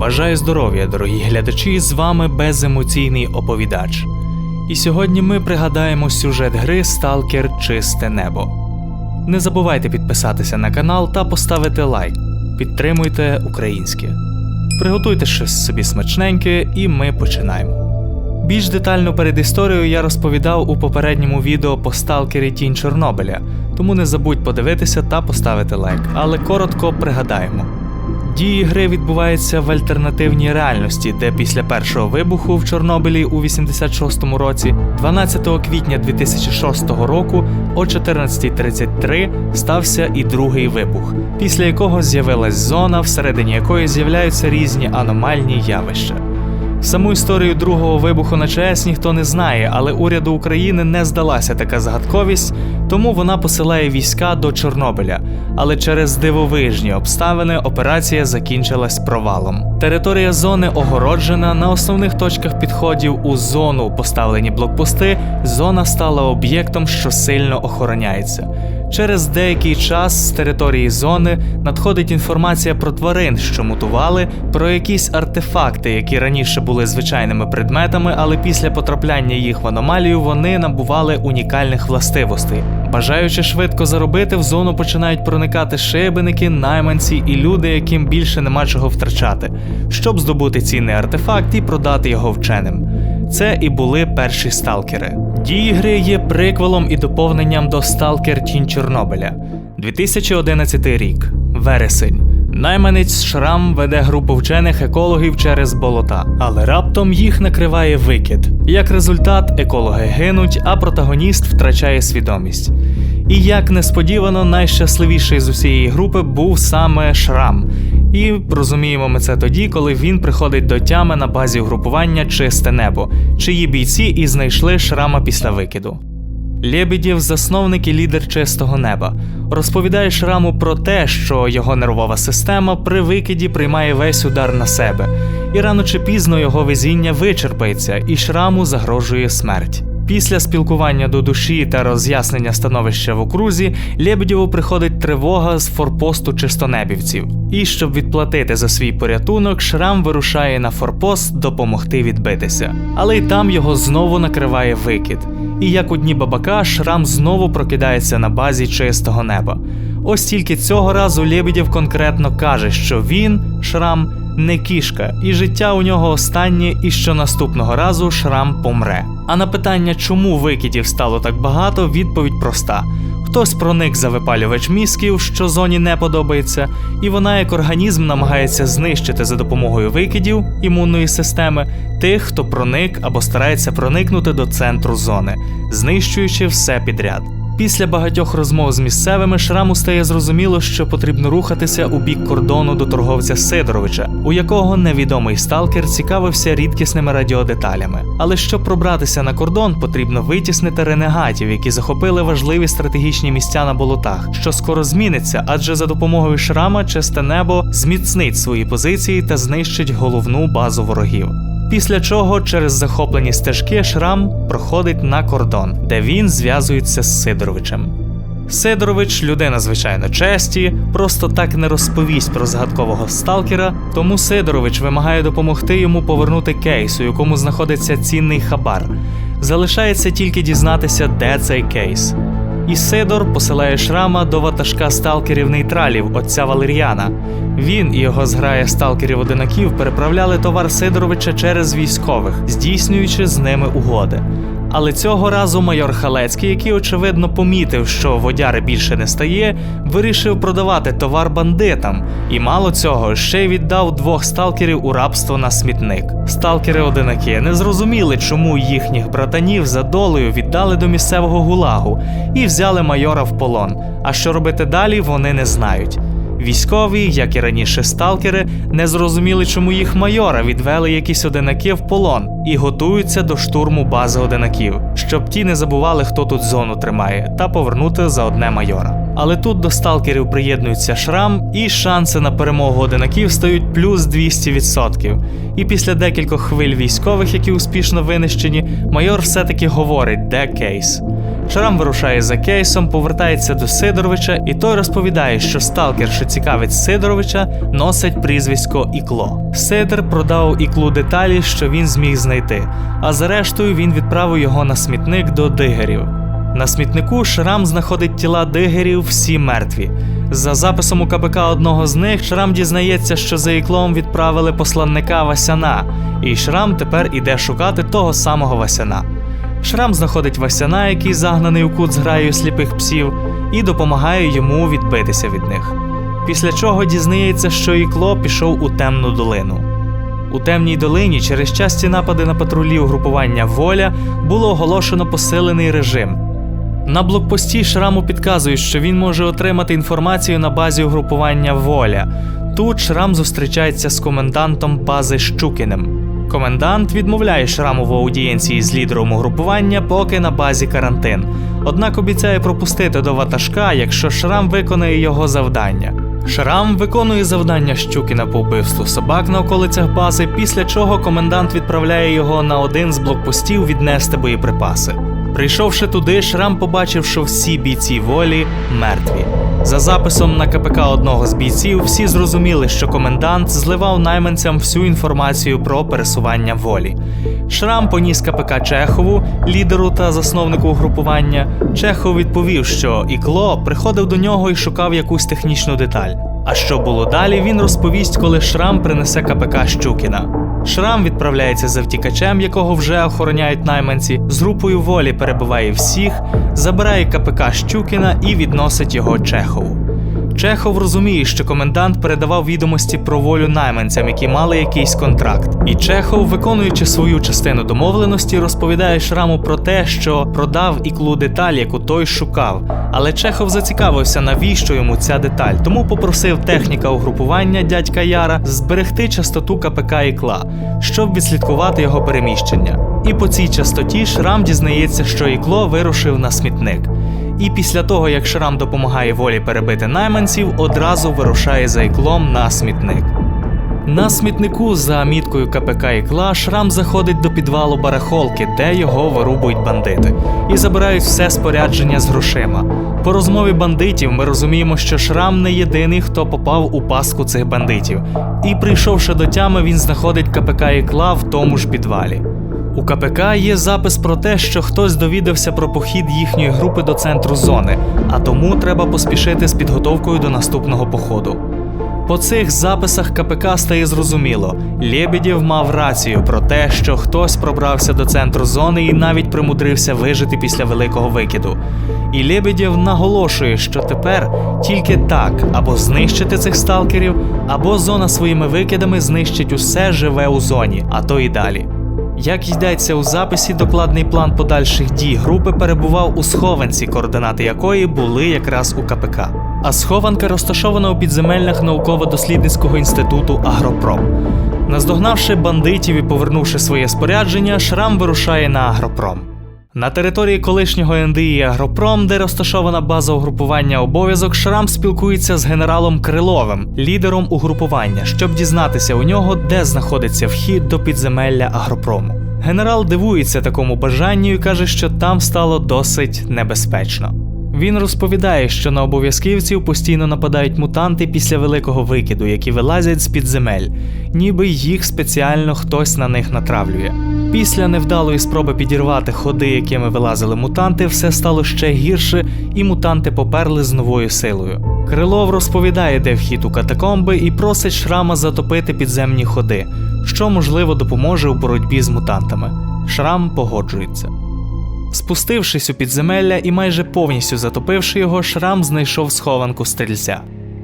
Бажаю здоров'я, дорогі глядачі! З вами беземоційний оповідач. І сьогодні ми пригадаємо сюжет гри Сталкер Чисте Небо. Не забувайте підписатися на канал та поставити лайк. Підтримуйте українське. Приготуйте щось собі смачненьке, і ми починаємо. Більш детальну передісторію я розповідав у попередньому відео по сталкері Тінь Чорнобиля, тому не забудь подивитися та поставити лайк, але коротко пригадаємо. Дії гри відбуваються в альтернативній реальності, де після першого вибуху в Чорнобилі у 86-му році, 12 квітня 2006 року о 14.33 стався і другий вибух, після якого з'явилась зона, всередині якої з'являються різні аномальні явища. Саму історію другого вибуху на ЧАЕС ніхто не знає, але уряду України не здалася така загадковість, тому вона посилає війська до Чорнобиля. Але через дивовижні обставини операція закінчилась провалом. Територія зони огороджена. На основних точках підходів у зону поставлені блокпости. Зона стала об'єктом, що сильно охороняється. Через деякий час з території зони надходить інформація про тварин, що мутували, про якісь артефакти, які раніше були звичайними предметами, але після потрапляння їх в аномалію вони набували унікальних властивостей. Бажаючи швидко заробити, в зону починають проникати шибеники, найманці і люди, яким більше нема чого втрачати, щоб здобути цінний артефакт і продати його вченим. Це і були перші сталкери. Дії гри є приквелом і доповненням до Сталкер Тінь Чорнобиля. 2011 рік, вересень. Найманець Шрам веде групу вчених екологів через болота, але раптом їх накриває викид. Як результат, екологи гинуть, а протагоніст втрачає свідомість. І як несподівано, найщасливіший з усієї групи був саме Шрам. І розуміємо ми це тоді, коли він приходить до тями на базі угрупування Чисте небо, чиї бійці і знайшли шрама після викиду. Лєбідєв, засновник і лідер чистого неба, розповідає Шраму про те, що його нервова система при викиді приймає весь удар на себе, і рано чи пізно його везіння вичерпається, і Шраму загрожує смерть. Після спілкування до душі та роз'яснення становища в окрузі Лєбедєву приходить тривога з форпосту чистонебівців. І щоб відплатити за свій порятунок, Шрам вирушає на форпост допомогти відбитися. Але й там його знову накриває викид. І як у дні бабака, Шрам знову прокидається на базі чистого неба. Ось тільки цього разу Лєбедєв конкретно каже, що він, Шрам, не кішка, і життя у нього останнє, і що наступного разу Шрам помре. А на питання, чому викидів стало так багато, відповідь проста. Хтось проник за випалювач мізків, що зоні не подобається, і вона як організм намагається знищити за допомогою викидів імунної системи тих, хто проник або старається проникнути до центру зони, знищуючи все підряд. Після багатьох розмов з місцевими шраму стає зрозуміло, що потрібно рухатися у бік кордону до торговця Сидоровича, у якого невідомий сталкер цікавився рідкісними радіодеталями. Але щоб пробратися на кордон, потрібно витіснити ренегатів, які захопили важливі стратегічні місця на болотах, що скоро зміниться, адже за допомогою шрама чисте небо зміцнить свої позиції та знищить головну базу ворогів. Після чого через захоплені стежки Шрам проходить на кордон, де він зв'язується з Сидоровичем. Сидорович, людина звичайно честі, просто так не розповість про загадкового сталкера, тому Сидорович вимагає допомогти йому повернути кейс, у якому знаходиться цінний хабар. Залишається тільки дізнатися, де цей кейс. І Сидор посилає шрама до ватажка сталкерів нейтралів, отця Валеріана. Він і його зграя сталкерів-одинаків переправляли товар Сидоровича через військових, здійснюючи з ними угоди. Але цього разу майор Халецький, який очевидно помітив, що водяри більше не стає, вирішив продавати товар бандитам, і мало цього ще й віддав двох сталкерів у рабство на смітник. Сталкери-одинаки не зрозуміли, чому їхніх братанів за долею віддали до місцевого гулагу і взяли майора в полон. А що робити далі, вони не знають. Військові, як і раніше сталкери, не зрозуміли, чому їх майора відвели якісь одинаки в полон і готуються до штурму бази одинаків, щоб ті не забували, хто тут зону тримає, та повернути за одне майора. Але тут до сталкерів приєднується шрам, і шанси на перемогу одинаків стають плюс 200%. І після декількох хвиль військових, які успішно винищені, майор все-таки говорить, де кейс. Шрам вирушає за кейсом, повертається до Сидоровича, і той розповідає, що сталкер, що цікавить Сидоровича, носить прізвисько Ікло. Сидор продав іклу деталі, що він зміг знайти, а зрештою він відправив його на смітник до дигерів. На смітнику Шрам знаходить тіла дигерів всі мертві. За записом у КПК одного з них Шрам дізнається, що за іклом відправили посланника Васяна, і Шрам тепер іде шукати того самого Васяна. Шрам знаходить Васяна, який загнаний у кут з граєю сліпих псів, і допомагає йому відбитися від них. Після чого дізнається, що ікло пішов у темну долину. У темній долині через часті напади на патрулі угрупування Воля було оголошено посилений режим. На блокпості Шраму підказують, що він може отримати інформацію на базі угрупування Воля. Тут Шрам зустрічається з комендантом бази Щукіним. Комендант відмовляє Шраму в аудієнції з лідером угрупування, поки на базі карантин. Однак обіцяє пропустити до ватажка, якщо Шрам виконає його завдання. Шрам виконує завдання Щукіна по вбивству собак на околицях бази, після чого комендант відправляє його на один з блокпостів віднести боєприпаси. Прийшовши туди, Шрам побачив, що всі бійці волі мертві. За записом на КПК одного з бійців, всі зрозуміли, що комендант зливав найманцям всю інформацію про пересування волі. Шрам поніс КПК Чехову, лідеру та засновнику угрупування. Чехов відповів, що Ікло приходив до нього і шукав якусь технічну деталь. А що було далі, він розповість, коли Шрам принесе КПК Щукіна. Шрам відправляється за втікачем, якого вже охороняють найманці, з групою волі перебиває всіх, забирає КПК Щукіна і відносить його Чехову. Чехов розуміє, що комендант передавав відомості про волю найманцям, які мали якийсь контракт. І Чехов, виконуючи свою частину домовленості, розповідає Шраму про те, що продав іклу деталь, яку той шукав. Але Чехов зацікавився, навіщо йому ця деталь, тому попросив техніка угрупування дядька Яра зберегти частоту КПК ікла, щоб відслідкувати його переміщення. І по цій частоті Шрам дізнається, що ікло вирушив на смітник. І після того, як Шрам допомагає волі перебити найманців, одразу вирушає за іклом на смітник. На смітнику за міткою КПК Ікла Шрам заходить до підвалу барахолки, де його вирубують бандити, і забирають все спорядження з грошима. По розмові бандитів ми розуміємо, що Шрам не єдиний, хто попав у паску цих бандитів. І прийшовши до тями, він знаходить КПК Ікла в тому ж підвалі. У КПК є запис про те, що хтось довідався про похід їхньої групи до центру зони, а тому треба поспішити з підготовкою до наступного походу. По цих записах КПК стає зрозуміло, Лєбєдєв мав рацію про те, що хтось пробрався до центру зони і навіть примудрився вижити після великого викиду. І Лєбєдєв наголошує, що тепер тільки так або знищити цих сталкерів, або зона своїми викидами знищить усе живе у зоні, а то і далі. Як йдеться у записі, докладний план подальших дій групи перебував у схованці, координати якої були якраз у КПК. А схованка розташована у підземельнях науково-дослідницького інституту Агропром. Наздогнавши бандитів і повернувши своє спорядження, Шрам вирушає на Агропром. На території колишнього НДІ Агропром, де розташована база угрупування обов'язок, Шрам спілкується з генералом Криловим, лідером угрупування, щоб дізнатися у нього, де знаходиться вхід до підземелля Агропрому. Генерал дивується такому бажанню і каже, що там стало досить небезпечно. Він розповідає, що на обов'язківців постійно нападають мутанти після великого викиду, які вилазять з під земель, ніби їх спеціально хтось на них натравлює. Після невдалої спроби підірвати ходи, якими вилазили мутанти, все стало ще гірше, і мутанти поперли з новою силою. Крилов розповідає, де вхід у катакомби, і просить Шрама затопити підземні ходи, що можливо допоможе у боротьбі з мутантами. Шрам погоджується. Спустившись у підземелля і майже повністю затопивши його, Шрам знайшов схованку стрільця.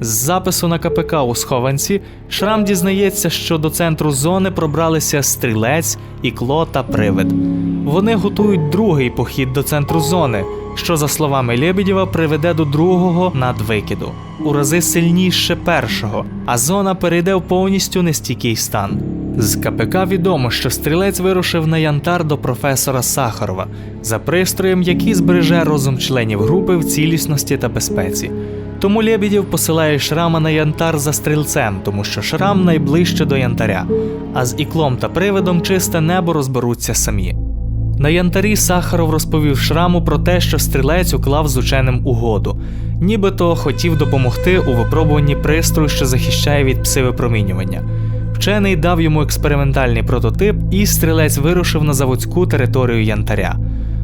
З запису на КПК у схованці Шрам дізнається, що до центру зони пробралися стрілець, ікло та привид. Вони готують другий похід до центру зони, що, за словами Лєбедєва, приведе до другого надвикиду. У рази сильніше першого, а зона перейде в повністю нестійкий стан. З КПК відомо, що стрілець вирушив на янтар до професора Сахарова за пристроєм, який збереже розум членів групи в цілісності та безпеці. Тому Лєбідєв посилає шрама на янтар за стрільцем, тому що шрам найближче до янтаря, а з іклом та привидом чисте небо розберуться самі. На янтарі Сахаров розповів шраму про те, що стрілець уклав з ученим угоду, нібито хотів допомогти у випробуванні пристрою, що захищає від псивипромінювання. Вчений дав йому експериментальний прототип, і стрілець вирушив на заводську територію янтаря.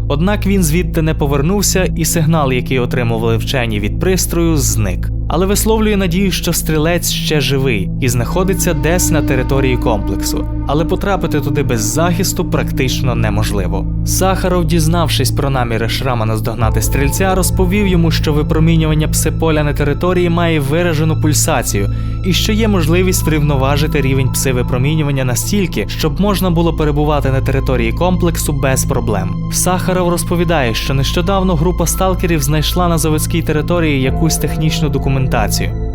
Однак він звідти не повернувся, і сигнал, який отримували вчені від пристрою, зник. Але висловлює надію, що стрілець ще живий і знаходиться десь на території комплексу, але потрапити туди без захисту практично неможливо. Сахаров, дізнавшись про наміри Шрама наздогнати стрільця, розповів йому, що випромінювання псиполя на території має виражену пульсацію, і що є можливість врівноважити рівень псивипромінювання настільки, щоб можна було перебувати на території комплексу без проблем. Сахаров розповідає, що нещодавно група сталкерів знайшла на заводській території якусь технічну документацію.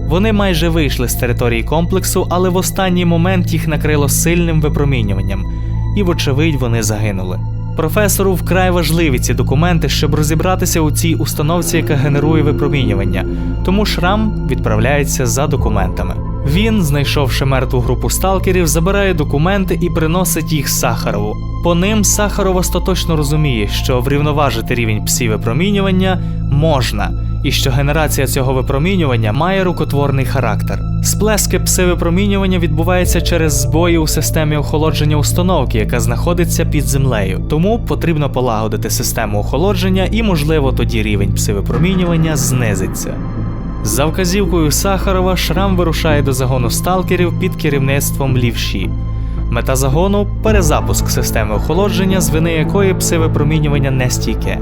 Вони майже вийшли з території комплексу, але в останній момент їх накрило сильним випромінюванням, і, вочевидь, вони загинули. Професору вкрай важливі ці документи, щоб розібратися у цій установці, яка генерує випромінювання, тому шрам відправляється за документами. Він, знайшовши мертву групу сталкерів, забирає документи і приносить їх Сахарову. По ним Сахаров остаточно розуміє, що врівноважити рівень псі-випромінювання можна, і що генерація цього випромінювання має рукотворний характер. Сплески псивипромінювання відбуваються через збої у системі охолодження установки, яка знаходиться під землею. Тому потрібно полагодити систему охолодження, і, можливо, тоді рівень псивипромінювання знизиться. За вказівкою Сахарова Шрам вирушає до загону сталкерів під керівництвом лівші. Мета загону перезапуск системи охолодження, з вини якої псивипромінювання не стійке.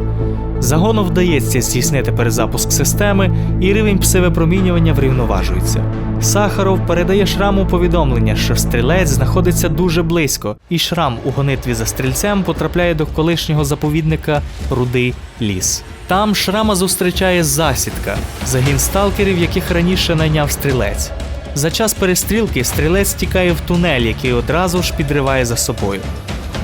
Загону вдається здійснити перезапуск системи, і рівень псивипромінювання врівноважується. Сахаров передає шраму повідомлення, що стрілець знаходиться дуже близько, і шрам у гонитві за стрільцем потрапляє до колишнього заповідника Рудий ліс. Там шрама зустрічає засідка, загін сталкерів, яких раніше найняв стрілець. За час перестрілки стрілець тікає в тунель, який одразу ж підриває за собою.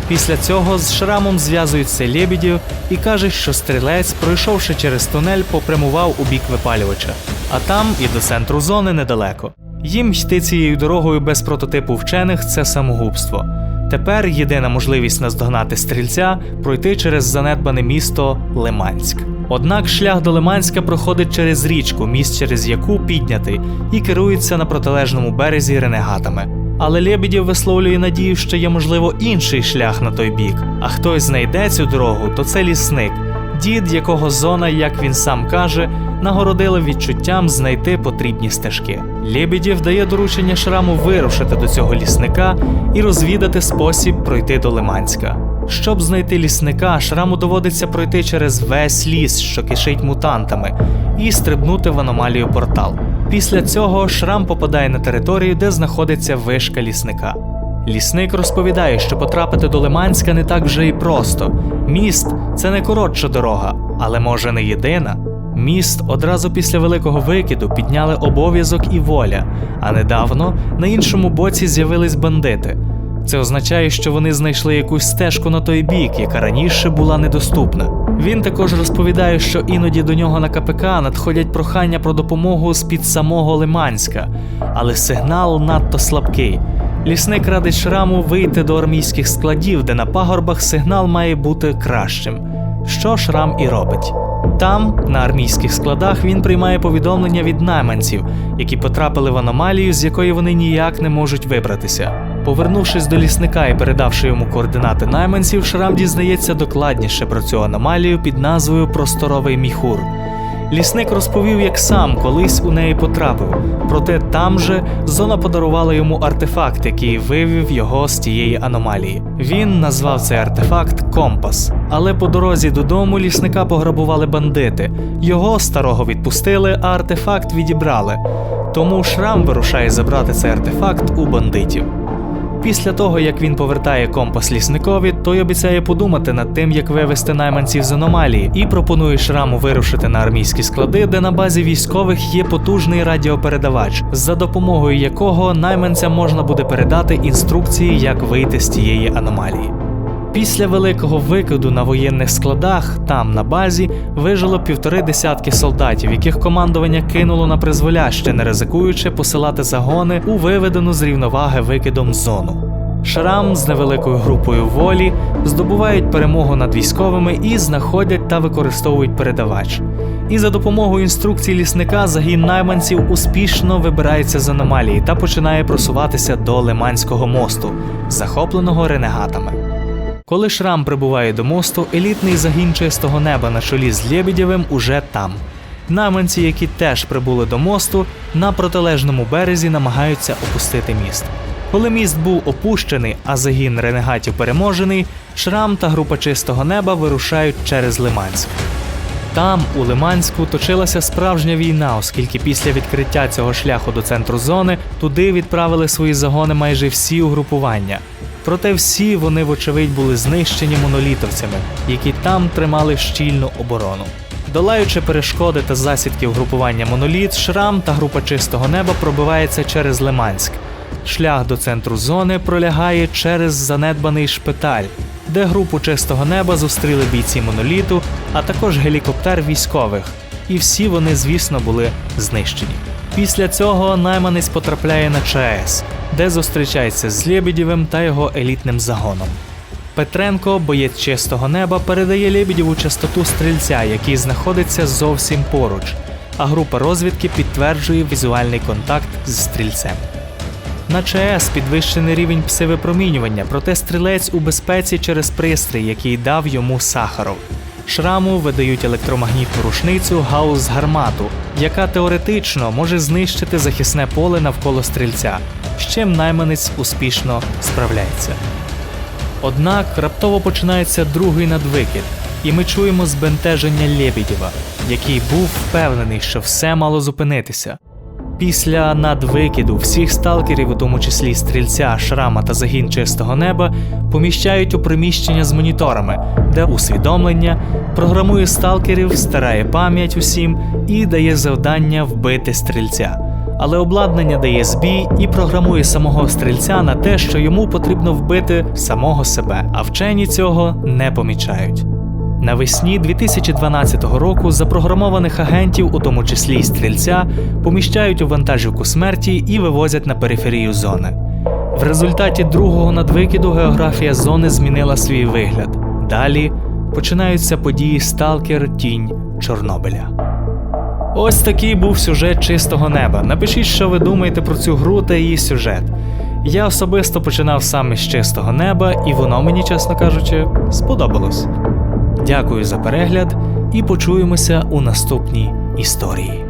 Після цього з шрамом зв'язується Лєбідєв і каже, що стрілець, пройшовши через тунель, попрямував у бік випалювача, а там і до центру зони недалеко. Їм йти цією дорогою без прототипу вчених це самогубство. Тепер єдина можливість наздогнати стрільця пройти через занедбане місто Лиманськ. Однак шлях до Лиманська проходить через річку, міст через яку піднятий, і керується на протилежному березі ренегатами. Але Лебедєв висловлює надію, що є можливо інший шлях на той бік. А хтось знайде цю дорогу, то це лісник, дід, якого зона, як він сам каже, нагородила відчуттям знайти потрібні стежки. Лебедєв дає доручення шраму вирушити до цього лісника і розвідати спосіб пройти до Лиманська. Щоб знайти лісника, шраму доводиться пройти через весь ліс, що кишить мутантами, і стрибнути в аномалію портал. Після цього шрам попадає на територію, де знаходиться вишка лісника. Лісник розповідає, що потрапити до Лиманська не так вже і просто. Міст це не коротша дорога, але може не єдина. Міст одразу після великого викиду підняли обов'язок і воля, а недавно на іншому боці з'явились бандити. Це означає, що вони знайшли якусь стежку на той бік, яка раніше була недоступна. Він також розповідає, що іноді до нього на КПК надходять прохання про допомогу з під самого Лиманська, але сигнал надто слабкий. Лісник радить шраму вийти до армійських складів, де на пагорбах сигнал має бути кращим. Що шрам і робить. Там, на армійських складах, він приймає повідомлення від найманців, які потрапили в аномалію, з якої вони ніяк не можуть вибратися. Повернувшись до лісника і передавши йому координати найманців, Шрам дізнається докладніше про цю аномалію під назвою Просторовий міхур. Лісник розповів, як сам колись у неї потрапив, проте там же зона подарувала йому артефакт, який вивів його з тієї аномалії. Він назвав цей артефакт компас. Але по дорозі додому лісника пограбували бандити. Його старого відпустили, а артефакт відібрали. Тому шрам вирушає забрати цей артефакт у бандитів. Після того, як він повертає компас лісникові, той обіцяє подумати над тим, як вивести найманців з аномалії, і пропонує шраму вирушити на армійські склади, де на базі військових є потужний радіопередавач, за допомогою якого найманцям можна буде передати інструкції, як вийти з тієї аномалії. Після великого викиду на воєнних складах, там на базі, вижило півтори десятки солдатів, яких командування кинуло на призволяще, не ризикуючи посилати загони у виведену з рівноваги викидом зону. Шрам з невеликою групою волі здобувають перемогу над військовими і знаходять та використовують передавач. І за допомогою інструкцій лісника загін найманців успішно вибирається з аномалії та починає просуватися до Лиманського мосту, захопленого ренегатами. Коли Шрам прибуває до мосту, елітний загін чистого неба на чолі з Лєбідєвим уже там. Наменці, які теж прибули до мосту, на протилежному березі намагаються опустити міст. Коли міст був опущений, а загін ренегатів переможений, Шрам та група чистого неба вирушають через Лиманськ. Там, у Лиманську, точилася справжня війна, оскільки після відкриття цього шляху до центру зони туди відправили свої загони майже всі угрупування. Проте всі вони, вочевидь, були знищені монолітовцями, які там тримали щільну оборону. Долаючи перешкоди та засідки угрупування моноліт, Шрам та група чистого неба пробивається через Лиманськ. Шлях до центру зони пролягає через занедбаний шпиталь, де групу чистого неба зустріли бійці моноліту, а також гелікоптер військових. І всі вони, звісно, були знищені. Після цього найманець потрапляє на ЧАЕС, де зустрічається з Лєбідєвим та його елітним загоном. Петренко, боєць чистого неба, передає Лєбідєву частоту стрільця, який знаходиться зовсім поруч, а група розвідки підтверджує візуальний контакт з стрільцем. На ЧАЕС підвищений рівень псивипромінювання, проте стрілець у безпеці через пристрій, який дав йому Сахаров. Шраму видають електромагнітну рушницю гаус гармату, яка теоретично може знищити захисне поле навколо стрільця, з чим найманець успішно справляється. Однак раптово починається другий надвикид, і ми чуємо збентеження Лєбідєва, який був впевнений, що все мало зупинитися. Після надвикиду всіх сталкерів, у тому числі стрільця, шрама та загін чистого неба, поміщають у приміщення з моніторами, де усвідомлення програмує сталкерів, старає пам'ять усім і дає завдання вбити стрільця. Але обладнання дає збій і програмує самого стрільця на те, що йому потрібно вбити самого себе, а вчені цього не помічають. Навесні 2012 року запрограмованих агентів, у тому числі й стрільця, поміщають у вантажівку смерті і вивозять на периферію зони. В результаті другого надвикиду географія зони змінила свій вигляд. Далі починаються події Сталкер Тінь Чорнобиля. Ось такий був сюжет чистого неба. Напишіть, що ви думаєте про цю гру та її сюжет. Я особисто починав саме з чистого неба, і воно мені, чесно кажучи, сподобалось. Дякую за перегляд і почуємося у наступній історії.